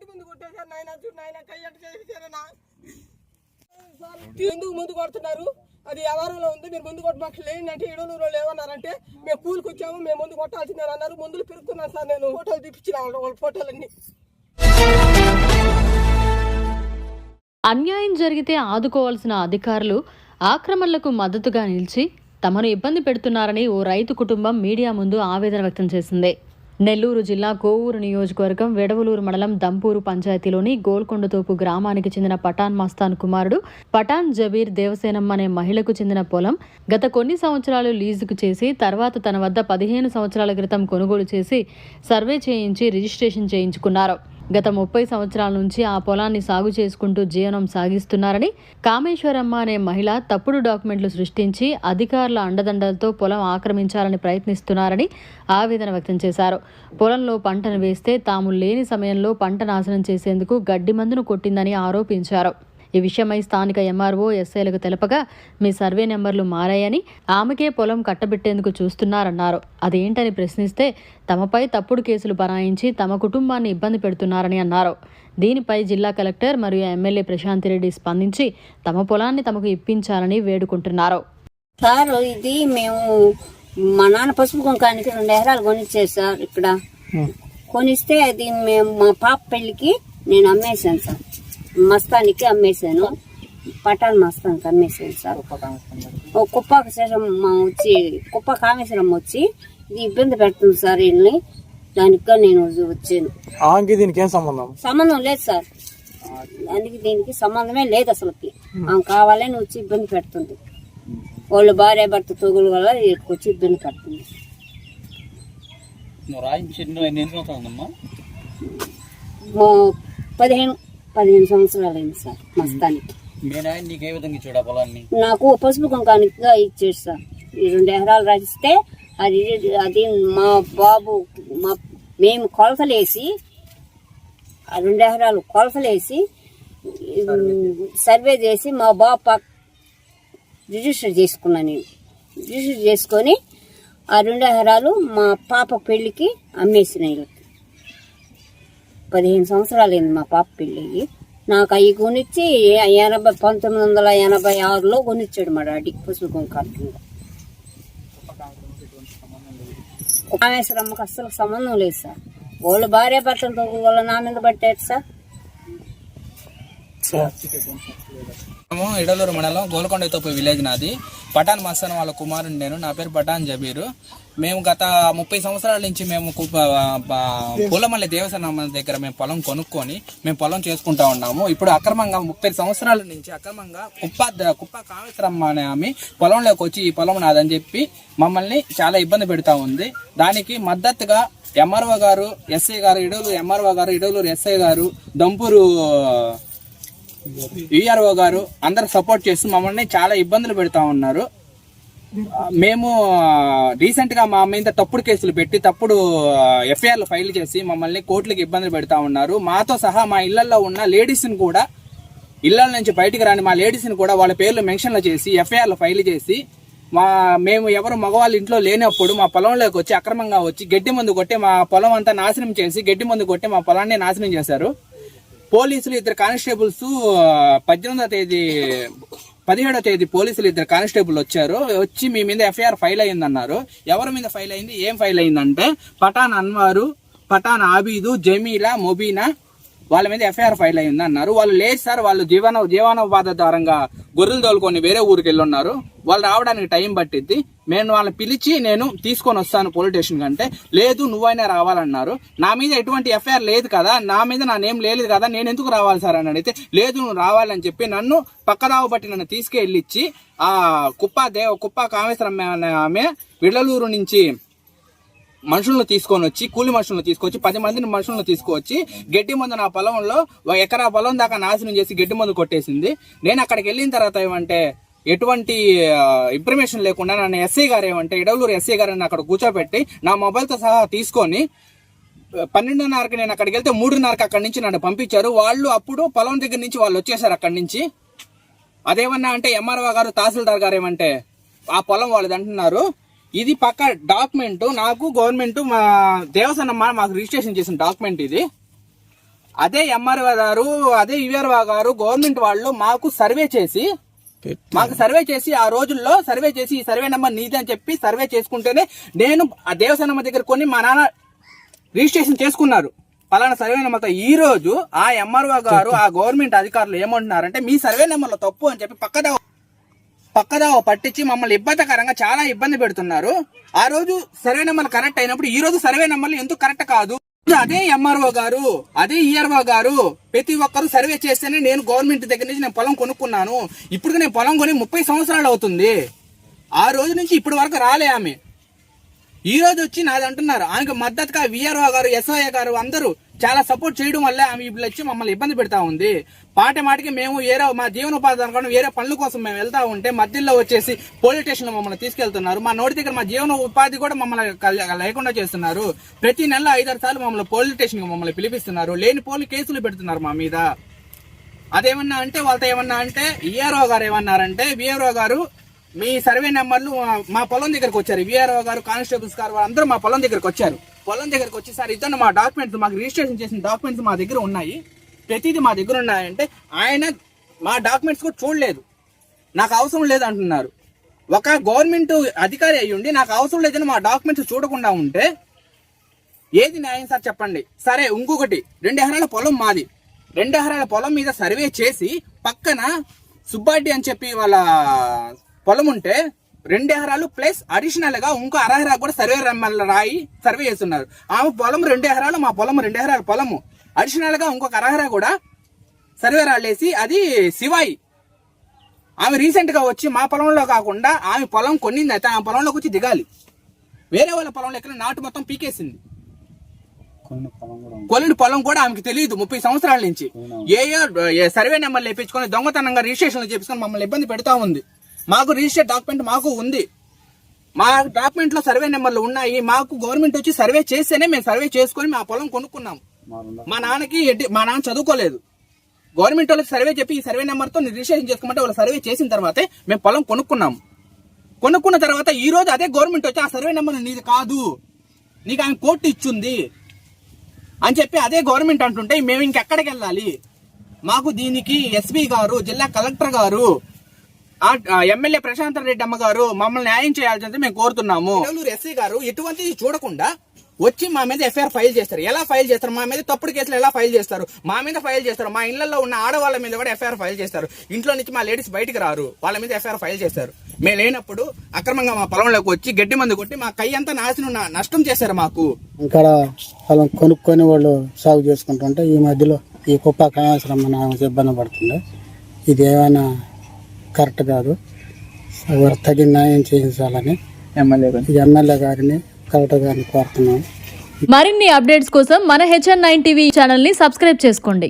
గడ్డి ముందు కొట్టేశారు నాయన చూడు నాయన కయ్యట్టు చేసేసారనా ఎందుకు ముందు కొడుతున్నారు? అది వ్యవహారంలో ఉంది మీరు ముందు కొట్టమాకు లేని అంటే ఏడు ఏమన్నారంటే మేము కూలికి వచ్చాము మేము ముందు కొట్టాల్సిందని అన్నారు. ముందులు పెరుగుతున్నాను సార్ నేను ఫోటోలు తీపించిన వాళ్ళ ఫోటోలన్నీ. అన్యాయం జరిగితే ఆదుకోవాల్సిన అధికారులు ఆక్రమణలకు మద్దతుగా నిలిచి తమను ఇబ్బంది పెడుతున్నారని ఓ రైతు కుటుంబం మీడియా ముందు ఆవేదన వ్యక్తం చేసింది. నెల్లూరు జిల్లా కోవూరు నియోజకవర్గం వెడవలూరు మండలం దంపూరు పంచాయతీలోని గోల్కొండతోపు గ్రామానికి చెందిన పఠాన్ మస్తాన్ కుమారుడు పఠాన్ జబీర్ దేవసేనమ్మ అనే మహిళకు చెందిన పొలం గత కొన్ని సంవత్సరాలు లీజుకు చేసి తర్వాత తన వద్ద పదిహేను సంవత్సరాల క్రితం కొనుగోలు చేసి సర్వే చేయించి రిజిస్ట్రేషన్ చేయించుకున్నారు. గత ముప్పై సంవత్సరాల నుంచి ఆ పొలాన్ని సాగు చేసుకుంటూ జీవనం సాగిస్తున్నారని కామేశ్వరమ్మ అనే మహిళ తప్పుడు డాక్యుమెంట్లు సృష్టించి అధికారుల అండదండలతో పొలం ఆక్రమించాలని ప్రయత్నిస్తున్నారని ఆవేదన వ్యక్తం చేశారు. పొలంలో పంటను వేస్తే తాము లేని సమయంలో పంట నాశనం చేసేందుకు గడ్డి మందును కొట్టిందని ఆరోపించారు. ఈ విషయమై స్థానిక ఎంఆర్ఓ ఎస్ఐలకు తెలపగా మీ సర్వే నెంబర్లు మారాయని ఆమెకే పొలం కట్టబెట్టేందుకు చూస్తున్నారన్నారు. అదేంటని ప్రశ్నిస్తే తమపై తప్పుడు కేసులు బనాయించి తమ కుటుంబాన్ని ఇబ్బంది పెడుతున్నారని అన్నారు. దీనిపై జిల్లా కలెక్టర్ మరియు ఎమ్మెల్యే ప్రశాంతిరెడ్డి స్పందించి తమ పొలాన్ని తమకు ఇప్పించాలని వేడుకుంటున్నారు. సార్ ఇది మేము మా నాన్న పసుపు కుంకానికి రెండు ఎకరాలు కొనిచ్చారు సార్ ఇక్కడ. కొనిస్తే అది మేము మా పాప పెళ్ళికి నేను అమ్మేశాను సార్. మస్తానికి అమ్మేశాను. పటాన్ మస్తానికి అమ్మేశాను సార్. ఓ కుప్ప శేషం మా వచ్చి కుప్ప కామేశ్వరం వచ్చి ఇది ఇబ్బంది పెడుతుంది సార్ వీళ్ళని. దానికి నేను వచ్చాను. ఆమెకి దీనికి ఏం సంబంధం? సంబంధం లేదు సార్. దానికి దీనికి సంబంధమే లేదు అసలుకి. ఆమె కావాలని వచ్చి ఇబ్బంది పెడుతుంది. వాళ్ళు భార్య భర్త తొగులు వల్ల వచ్చి ఇబ్బంది పెడుతుంది. పదిహేను పదిహేను సంవత్సరాలు అయింది సార్ మస్తానికి నీకు ఏ విధంగా ఇచ్చాడు ఆ పొలాన్ని? నాకు పసుపు కుంకానికిగా ఇచ్చాడు సార్. ఈ రెండు ఎకరాలు రాసిస్తే అది అది మా బాబు మా మేము కొలతలేసి ఆ రెండు ఎకరాలు కొలతలేసి సర్వే చేసి మా బాబు పక్- రిజిస్టర్ చేసుకున్నా నేను. రిజిస్టర్ చేసుకొని ఆ రెండు ఎకరాలు మా పాప పెళ్ళికి అమ్మేసిన వీళ్ళకి పదిహేను సంవత్సరాలు అయింది మా పాప పెళ్ళి నాకు అవి కొనిచ్చి ఎనభై పంతొమ్మిది వందల ఎనభై ఆరులో కొనిచ్చాడు మా డాడీ పసుపు కుంకాల కింద అస్సలు సంబంధం లేదు సార్. వాళ్ళు భార్య భర్తలతో వాళ్ళ నా మీద పట్టారు సార్. మేము ఇడలూరు మండలం గోల్కొండ తోపు విలేజ్ నాది. పఠాన్ మస్తాన్ వాళ్ళ కుమారుడు నేను. నా పేరు పఠాన్ జబీరు. మేము గత ముప్పై సంవత్సరాల నుంచి మేము పూలమల్లి దేవస్థానం దగ్గర మేము పొలం కొనుక్కొని మేము పొలం చేసుకుంటా ఉన్నాము. ఇప్పుడు అక్రమంగా ముప్పై సంవత్సరాల నుంచి అక్రమంగా కుప్ప కుప్ప కామేశ్వరమ్మ అనే ఆమె పొలంలోకి వచ్చి ఈ పొలం నాదని చెప్పి మమ్మల్ని చాలా ఇబ్బంది పెడతా ఉంది. దానికి మద్దతుగా ఎంఆర్ఓ గారు ఎస్ఐ గారు ఇడలూరు ఎంఆర్ఓ గారు ఇడలూరు ఎస్ఐ గారు దంపూరు ఈఆర్ఓ గారు అందరు సపోర్ట్ చేస్తూ మమ్మల్ని చాలా ఇబ్బందులు పెడతా ఉన్నారు. మేము రీసెంట్గా మా మీద తప్పుడు కేసులు పెట్టి తప్పుడు ఎఫ్ఐఆర్లు ఫైల్ చేసి మమ్మల్ని కోర్టులకు ఇబ్బందులు పెడతా ఉన్నారు. మాతో సహా మా ఇళ్ళలో ఉన్న లేడీస్ని కూడా ఇళ్ళ నుంచి బయటికి రాని మా లేడీస్ని కూడా వాళ్ళ పేర్లు మెన్షన్లు చేసి ఎఫ్ఐఆర్లు ఫైల్ చేసి మా మేము ఎవరు మగవాళ్ళు ఇంట్లో లేనప్పుడు మా పొలంలోకి వచ్చి అక్రమంగా వచ్చి గడ్డి మందు కొట్టి మా పొలం అంతా నాశనం చేసి గడ్డి మందు కొట్టి మా పొలాన్ని నాశనం చేశారు. పోలీసులు ఇద్దరు కానిస్టేబుల్స్ పద్దెనిమిదో తేదీ పదిహేడో తేదీ పోలీసులు ఇద్దరు కానిస్టేబుల్ వచ్చారు. వచ్చి మీ మీద ఎఫ్ఐఆర్ ఫైల్ అయిందన్నారు ఎవరి మీద ఫైల్ అయింది? ఏం ఫైల్ అయిందంటే పఠాన్ అన్వారు పఠాన్ ఆబీదు జమీలా మొబీనా వాళ్ళ మీద ఎఫ్ఐఆర్ ఫైల్ అయింది అన్నారు. వాళ్ళు లేదు సార్ వాళ్ళు జీవన జీవనోపాధారంగా గొర్రెలు తోలుకొని వేరే ఊరికి వెళ్ళి ఉన్నారు వాళ్ళు రావడానికి టైం పట్టిద్ది. నేను వాళ్ళని పిలిచి నేను తీసుకొని వస్తాను పోలీస్ స్టేషన్ కంటే. లేదు నువ్వైనా రావాలన్నారు. నా మీద ఎటువంటి ఎఫ్ఐఆర్ లేదు కదా నా మీద నా నేమ్ లేదు కదా నేను ఎందుకు రావాలి సార్ అని అడిగితే లేదు నువ్వు రావాలని చెప్పి నన్ను పక్కదావు బట్టి నన్ను తీసుకెళ్ళిచ్చి ఆ కుప్ప దేవ కుప్ప కామేశ్వరం అనే ఆమె విడలూరు నుంచి మనుషులను తీసుకొని వచ్చి కూలి మనుషులను తీసుకొచ్చి పది మందిని మనుషులను తీసుకొచ్చి గడ్డి మందు నా పొలంలో ఒక ఎకరా పొలం దాకా నాశనం చేసి గడ్డి మందు కొట్టేసింది. నేను అక్కడికి వెళ్ళిన తర్వాత ఏమంటే ఎటువంటి ఇన్ఫర్మేషన్ లేకుండా నన్ను ఎస్ఐ గారు ఏమంటే ఇడవలూరు ఎస్ఐ గారిని అక్కడ కూర్చోబెట్టి నా మొబైల్తో సహా తీసుకొని పన్నెండున్నరకి నేను అక్కడికి వెళ్తే మూడున్నరకి అక్కడి నుంచి నన్ను పంపించారు. వాళ్ళు అప్పుడు పొలం దగ్గర నుంచి వాళ్ళు వచ్చేసారు అక్కడి నుంచి. అదేమన్నా అంటే ఎంఆర్ఓ గారు తహసీల్దార్ గారు ఏమంటే ఆ పొలం వాళ్ళది అంటున్నారు. ఇది పక్క డాక్యుమెంట్ నాకు గవర్నమెంట్ మా దేవస్థానం మా- మాకు రిజిస్ట్రేషన్ చేసిన డాక్యుమెంట్ ఇది. అదే ఎంఆర్ఓ గారు అదే యుఆర్ఓ గారు గవర్నమెంట్ వాళ్ళు మాకు సర్వే చేసి మాకు సర్వే చేసి ఆ రోజుల్లో సర్వే చేసి ఈ సర్వే నెంబర్ నీది అని చెప్పి సర్వే చేసుకుంటేనే నేను ఆ దేవస్థానం దగ్గర కొని మా నాన్న రిజిస్ట్రేషన్ చేసుకున్నారు. పలానా సర్వే నెంబర్తో ఈ రోజు ఆ ఎంఆర్ఓ గారు ఆ గవర్నమెంట్ అధికారులు ఏమంటున్నారంటే మీ సర్వే నెంబర్లో తప్పు అని చెప్పి పక్కదా పక్కదావ పట్టించి మమ్మల్ని ఇబ్బందికరంగా చాలా ఇబ్బంది పెడుతున్నారు. ఆ రోజు సర్వే నెంబర్ కరెక్ట్ అయినప్పుడు ఈ రోజు సర్వే నెంబర్లు ఎందుకు కరెక్ట్ కాదు? అదే ఎంఆర్ఓ గారు అదే ఈఆర్ఓ గారు ప్రతి ఒక్కరు సర్వే చేస్తేనే నేను గవర్నమెంట్ దగ్గర నుంచి నేను పొలం కొనుక్కున్నాను. ఇప్పుడు నేను పొలం కొని ముప్పై సంవత్సరాలు అవుతుంది. ఆ రోజు నుంచి ఇప్పటి వరకు రాలే ఆమె. ఈ రోజు వచ్చి నాది అంటున్నారు. ఆమెకు మద్దతుగా విఆర్ఓ గారు ఎస్ఐ గారు అందరూ చాలా సపోర్ట్ చేయడం వల్ల ఆమె ఇప్పుడు వచ్చి మమ్మల్ని ఇబ్బంది పెడతా ఉంది. పాట మాటికి మేము వేరే మా జీవనోపాధి అనుకోవడం వేరే పనుల కోసం మేము వెళ్తా ఉంటే మధ్యలో వచ్చేసి పోలీస్ స్టేషన్లో మమ్మల్ని తీసుకెళ్తున్నారు. మా నోటి దగ్గర మా జీవన ఉపాధి కూడా మమ్మల్ని లేకుండా చేస్తున్నారు. ప్రతి నెల ఐదారు సార్లు మమ్మల్ని పోలీస్ స్టేషన్కి మమ్మల్ని పిలిపిస్తున్నారు. లేని పోలి కేసులు పెడుతున్నారు మా మీద. అదేమన్నా అంటే వాళ్ళతో ఏమన్నా అంటే ఈఆర్ఓ గారు ఏమన్నారంటే విఆర్ఓ గారు మీ సర్వే నెంబర్లు మా- మా పొలం దగ్గరకు వచ్చారు. విఆర్ఓ గారు కానిస్టేబుల్స్ గారు అందరూ మా పొలం దగ్గరకు వచ్చారు. పొలం దగ్గరకు వచ్చి సార్ ఇతను మా డాక్యుమెంట్స్ మాకు రిజిస్ట్రేషన్ చేసిన డాక్యుమెంట్స్ మా దగ్గర ఉన్నాయి. ప్రతిదీ మా దగ్గర ఉన్నాయంటే ఆయన మా డాక్యుమెంట్స్ కూడా చూడలేదు. నాకు అవసరం లేదు అంటున్నారు. ఒక గవర్నమెంట్ అధికారి అయ్యుండి నాకు అవసరం లేదని మా డాక్యుమెంట్స్ చూడకుండా ఉంటే ఏది న్యాయం సార్ చెప్పండి? సరే ఇంకొకటి. రెండు ఎకరాల పొలం మాది. రెండు ఎకరాల పొలం మీద సర్వే చేసి పక్కన సుబ్బాటి అని చెప్పి వాళ్ళ పొలం ఉంటే రెండు ఎకరాలు ప్లస్ అడిషనల్గా ఇంకో అరహరా కూడా సర్వే రాయి సర్వే చేస్తున్నారు. ఆమె పొలం రెండు ఎకరాలు మా పొలం రెండు ఎకరాల పొలము. అడిషనల్గా ఇంకొక అరహరా కూడా సర్వే రాళ్ళేసి అది శివాయి. ఆమె రీసెంట్గా వచ్చి మా పొలంలో కాకుండా ఆమె పొలం కొన్నింది అయితే ఆమె పొలంలోకి వచ్చి దిగాలి. వేరే వాళ్ళ పొలంలో ఎక్కడ నాటు మొత్తం పీకేసింది. కొలిడి పొలం కూడా ఆమెకి తెలియదు ముప్పై సంవత్సరాల నుంచి. ఏ సర్వే నెంబర్ లేపించుకొని దొంగతనంగా రిజిస్ట్రేషన్ చేపించుకొని మమ్మల్ని ఇబ్బంది పెడతా ఉంది. మాకు రిజిస్టర్ డాక్యుమెంట్ మాకు ఉంది. మా డాక్యుమెంట్లో సర్వే నెంబర్లు ఉన్నాయి. మాకు గవర్నమెంట్ వచ్చి సర్వే చేస్తేనే మేము సర్వే చేసుకొని మా పొలం కొనుక్కున్నాం. మా నాన్నకి మా నాన్న చదువుకోలేదు. గవర్నమెంట్ వాళ్ళకి సర్వే చెప్పి ఈ సర్వే నెంబర్తో రిజిస్ట్రేషన్ చేసుకోమంటే వాళ్ళు సర్వే చేసిన తర్వాతే మేము పొలం కొనుక్కున్నాం. కొనుక్కున్న తర్వాత ఈ రోజు అదే గవర్నమెంట్ వచ్చి ఆ సర్వే నెంబర్ నీది కాదు. నీకు ఆమె కోర్టు ఇచ్చింది. అని చెప్పి అదే గవర్నమెంట్ అంటుంటే మేము ఇంకెక్కడికి వెళ్ళాలి? మాకు దీనికి ఎస్పీ గారు జిల్లా కలెక్టర్ గారు ఎమ్మెల్యే ప్రశాంత్ రెడ్డి అమ్మ గారు మమ్మల్ని న్యాయం చేయాల్సింది మేము కోరుతున్నాము. ఎస్సీ గారు ఎటువంటిది చూడకుండా వచ్చి మా మీద ఎఫ్ఐఆర్ ఫైల్ చేస్తారు. ఎలా ఫైల్ చేస్తారు? మా మీద తప్పుడు కేసులు ఎలా ఫైల్ చేస్తారు? మా మీద ఫైల్ చేస్తారు. మా ఇళ్ళలో ఉన్న ఆడవాళ్ళ మీద కూడా ఎఫ్ఐఆర్ ఫైల్ చేస్తారు. ఇంట్లో నుంచి మా లేడీస్ బయటికి రారు. వాళ్ళ మీద ఎఫ్ఐఆర్ ఫైల్ చేస్తారు. మేము లేనప్పుడు అక్రమంగా మా పొలంలోకి వచ్చి గడ్డి మందు కొట్టి మా కై అంతా నాశనం నష్టం చేశారు మాకు. ఇక్కడ పొలం కొనుక్కొని వాళ్ళు సాగు చేసుకుంటుంటే ఈ మధ్యలో ఈ కుప్ప కాయాశ్రమ ఇబ్బంది పడుతుంది ఇది ఏమైనా కరెక్ట్ కాదు. ఎవరు తగిన న్యాయం చేయించాలని ఎమ్మెల్యే గారిని. కలెక్టర్ గారిని కోరుతున్నాను మరిన్ని అప్డేట్స్ కోసం మన హెచ్ఎన్ నైన్ టీవీ ఛానల్ని సబ్స్క్రైబ్ చేసుకోండి.